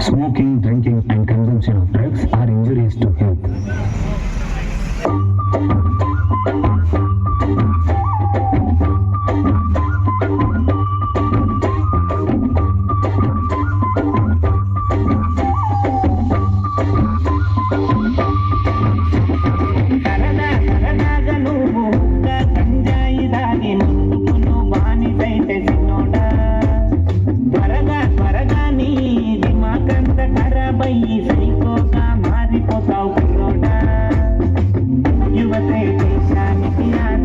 Smoking, drinking, and consumption of drugs are injurious to health. Yeah.